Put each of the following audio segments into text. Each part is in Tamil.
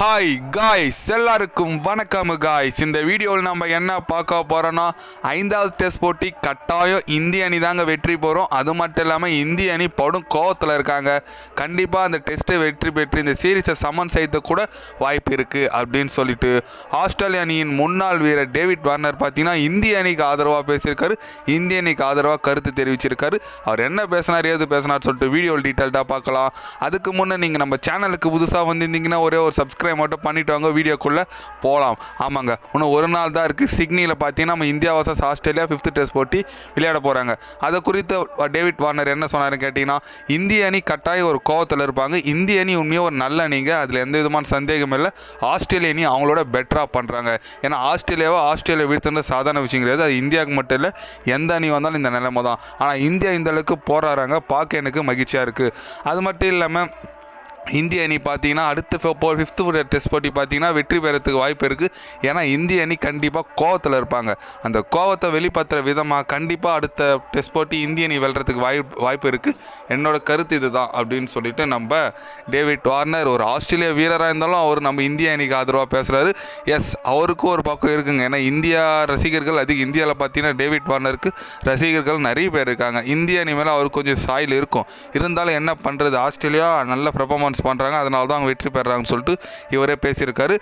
ஹாய் காய்ஸ் எல்லாருக்கும் வணக்கம் காய்ஸ் இந்த வீடியோவில் நம்ம என்ன பார்க்க போகிறோன்னா ஐந்தாவது டெஸ்ட் போட்டி கட்டாயம் இந்திய அணி தாங்க வெற்றி போகிறோம் அது மட்டும் இல்லாமல் இந்திய அணி படும் கோவத்தில் இருக்காங்க. கண்டிப்பாக அந்த டெஸ்ட்டை வெற்றி பெற்று இந்த சீரீஸை சமன் செய்த கூட வாய்ப்பு இருக்குது அப்படின்னு சொல்லிட்டு ஆஸ்திரேலிய அணியின் முன்னாள் வீரர் டேவிட் வார்னர் பார்த்தீங்கன்னா இந்திய அணிக்கு ஆதரவாக பேசியிருக்காரு. இந்திய அணிக்கு ஆதரவாக கருத்து தெரிவிச்சிருக்காரு. அவர் என்ன பேசினார் ஏது பேசினார் சொல்லிட்டு வீடியோ டீட்டெயில்டாக பார்க்கலாம். அதுக்கு முன்னே நீங்கள் நம்ம சேனலுக்கு புதுசாக வந்திருந்தீங்கன்னா ஒரே ஒரு சப்ஸ்கிரைப் மட்டும் பண்ணிட்டு வாங்க வீடியோக்குள்ளே போகலாம் ஆமாங்க. இன்னும் ஒரு நாள் தான் இருக்குது சிட்னியில் பார்த்தீங்கன்னா நம்ம India versus Australia fifth test போட்டி விளையாட போகிறாங்க அதை குறித்து டேவிட் வார்னர் என்ன சொன்னாருன்னு கேட்டிங்கன்னா இந்திய அணி கட்டாயம் ஒரு கோவத்தில் இருப்பாங்க. இந்திய அணி உண்மையாக ஒரு நல்ல அணிங்க. அதில் எந்த விதமான சந்தேகம் இல்லை. ஆஸ்திரேலிய அணி அவங்களோட பெட்டராக பண்ணுறாங்க ஏன்னா ஆஸ்திரேலியாவை ஆஸ்திரேலியா வீழ்த்துன்ற சாதாரண விஷயம் கிடையாது. அது இந்தியாவுக்கு மட்டும் இல்லை எந்த அணி வந்தாலும் இந்த நிலைமை தான் ஆனால் இந்தியா இந்த அளவுக்கு போராடுறாங்க. பார்க்க எனக்கு மகிழ்ச்சியாக இருக்குது அது மட்டும் இல்லாமல் இந்திய அணி பார்த்தீங்கன்னா அடுத்த ஃபோர் ஃபிஃப்த்து டெஸ்ட் போட்டி பார்த்தீங்கன்னா வெற்றி பெறத்துக்கு வாய்ப்பு இருக்குது ஏன்னா இந்திய அணி கண்டிப்பாக கோவத்தில் இருப்பாங்க. அந்த கோவத்தை வெளிப்படுத்துகிற விதமாக கண்டிப்பாக அடுத்த டெஸ்ட் போட்டி இந்திய அணி வெல்றதுக்கு வாய்ப்பு வாய்ப்பு இருக்குது என்னோடய கருத்து இதுதான் அப்படின்னு சொல்லிட்டு நம்ம டேவிட் வார்னர் ஒரு ஆஸ்திரேலியா வீரராக இருந்தாலும் அவர் நம்ம இந்திய அணிக்கு ஆதரவாக பேசுகிறாரு எஸ் அவருக்கும் ஒரு பக்கம் இருக்குங்க. ஏன்னா இந்தியா ரசிகர்கள் அதிக இந்தியாவில் பார்த்தீங்கன்னா டேவிட் வார்னருக்கு ரசிகர்கள் நிறைய பேர் இருக்காங்க. இந்திய அணி மேலே அவருக்கு கொஞ்சம் சாயில் இருக்கும். இருந்தாலும் என்ன பண்ணுறது ஆஸ்திரேலியா நல்ல பர்ஃபார்மன்ஸ் பண்ணுறாங்க அதனால தான் அவங்க வெற்றி பெறாங்கன்னு சொல்லிட்டு இவரே பேசியிருக்காரு.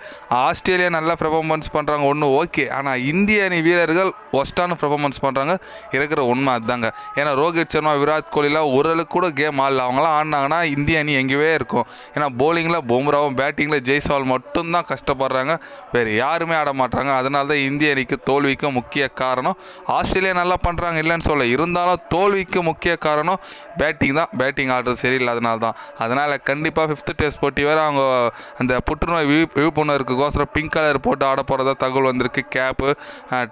ஆஸ்திரேலியா நல்லா பெர்ஃபார்மன்ஸ் பண்ணுறாங்க ஒன்று ஓகே. ஆனால் இந்திய அணி வீரர்கள் ஒஸ்ட்டான பெர்ஃபார்மன்ஸ் பண்ணுறாங்க இருக்கிற உண்மை அதுதாங்க. ஏன்னா ரோஹித் சர்மா விராட் கோலிலாம் ஓரளவுக்கு கூட கேம் ஆடல. அவங்களாம் ஆடினாங்கன்னா இந்திய அணி எங்கேயே இருக்கும். ஏன்னா போலிங்கில் பும்ராவும் பேட்டிங்கில் ஜெய்ஸ்வால் மட்டும்தான் கஷ்டப்படுறாங்க. வேறு யாருமே ஆட மாட்டாங்க. அதனால தான் இந்திய அணிக்கு தோல்விக்கு முக்கிய காரணம் ஆஸ்திரேலியா நல்லா பண்ணுறாங்க இல்லைன்னு சொல்ல. இருந்தாலும் தோல்விக்கு முக்கிய காரணம் பேட்டிங் தான். பேட்டிங் ஆடுறது சரியில்லாதனால தான் அதனால் கண்டிப்பாக ஃபிஃப்த்து டெஸ்ட் போட்டி வேறு அவங்க அந்த புற்றுநோய் விழி விழிப்புணர்வுக்கோசரம் பிங்க் கலர் போட்டு ஆட போகிறதா தகவல் வந்திருக்கு. கேப்பு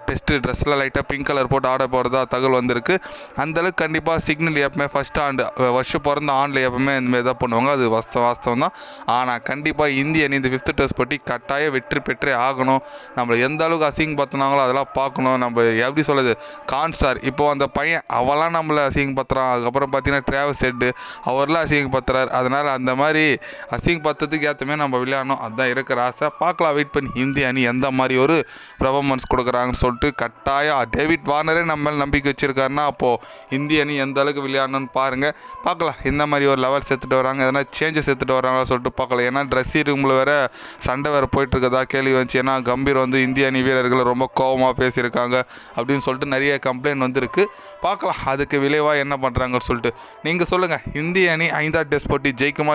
டெஸ்ட்டு ட்ரெஸ்ஸில் லைட்டாக பிங்க் கலர் போட்டு ஆட போகிறதா தகவல் வந்திருக்கு. அந்தளவுக்கு கண்டிப்பாக சிக்னல் எப்பவுமே ஃபஸ்ட் ஆண்டு வருஷம் பிறந்த ஆண்டில் எப்பவுமே இந்தமாரி தான் பண்ணுவாங்க. அது வாஸ்தவம் வாஸ்தவம் தான். ஆனால் கண்டிப்பாக இந்திய அணி இந்த ஃபிஃப்த்து டெஸ்ட் போட்டி கட்டாயம் வெற்றி பெற்றே ஆகணும். நம்மளை எந்த அளவுக்கு அசிங்கப்படுத்தினாங்களோ அதெல்லாம் பார்க்கணும். நம்ம எப்படி சொல்லுது கான்ஸ்டார் இப்போ அந்த பையன் அவெல்லாம் நம்மளை அசிங்கப்படுத்துறான் அதுக்கப்புறம் பார்த்தீங்கன்னா டிராவல் செட்டு அவர்லாம் அசிங்கப்படுத்துறாரு அதனால் அந்த மாதிரி அசிங்கப்படுத்துறதுக்கு ஏற்றமே நம்ம விளையாடணும். அதுதான் இருக்கிற ஆசை. பார்க்கலாம் வெயிட் பண்ணி. இந்திய அணி எந்த மாதிரி ஒரு பெர்ஃபார்மன்ஸ் கொடுக்குறாங்கன்னு சொல்லிட்டு கட்டாயம் டேவிட் வார்னரே நம்ம நம்பிக்கை வச்சுருக்காருன்னா அப்போது இந்திய அணி எந்த அளவுக்கு விளையாடணும்னு பாருங்கள் பார்க்கலாம் இந்த மாதிரி ஒரு லெவல் சேர்த்துட்டு வராங்க. எதனா சேஞ்சஸ் எடுத்துகிட்டு வராங்களா சொல்லிட்டு பார்க்கலாம். ஏன்னா ட்ரெஸ்ஸிங் ரூமில் வேறு சண்டை வேறு போயிட்டுருக்கதா கேள்வி வந்துச்சு. ஏன்னா கம்பீர் வந்து இந்திய அணி வீரர்களை ரொம்ப கோபமாக பேசியிருக்காங்க அப்படின்னு சொல்லிட்டு நிறைய கம்ப்ளைண்ட் வந்திருக்கு. பார்க்கலாம் அதுக்கு விளைவாக என்ன பண்ணுறாங்கன்னு சொல்லிட்டு. நீங்கள் சொல்லுங்கள் இந்திய அணி ஐந்தாவது டெஸ்ட் போட்டி ஜெயிக்குமா